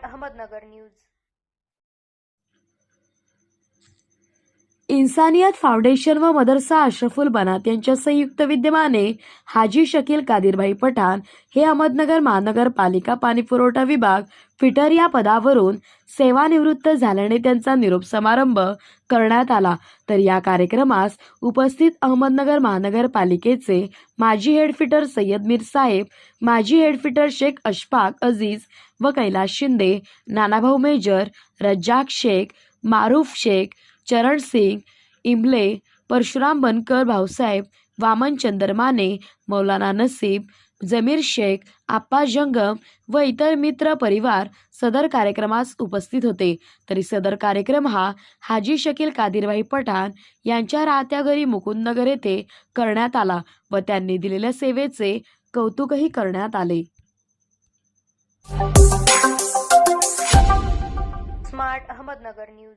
Ahmednagar news इन्सानियत foundation व मदरसा अशरफुल बनात यांच्या संयुक्त विद्यमाने हाजी शकील कादिरभाई पठाण हे अहमदनगर महानगरपालिका पाणीपुरवठा विभाग फिटर या पदावरून सेवानिवृत्त झाल्याने त्यांचा निरोप समारंभ करण्यात आला. तर या कार्यक्रमास उपस्थित अहमदनगर महानगरपालिकेचे माजी हेड फिटर सय्यद मीर साहेब माजी हेड फिटर शेख अशफाक अजीज व कैलास शिंदे नानाभाऊ मेजर रज्जाक शेख मारूफ शेख चरण सिंग इमले परशुराम बनकर भाऊसाहेब वामन चंद्रमाने मौलाना नसीब जमीर शेख आप्पा जंगम व इतर मित्र परिवार सदर कार्यक्रमास उपस्थित होते. तरी सदर कार्यक्रम हा हाजी शकील कादिरभाई पठाण यांच्या राहत्या घरी मुकुंदनगर येथे करण्यात आला व त्यांनी दिलेल्या सेवेचे कौतुकही करण्यात आले. Smart Ahmednagar news.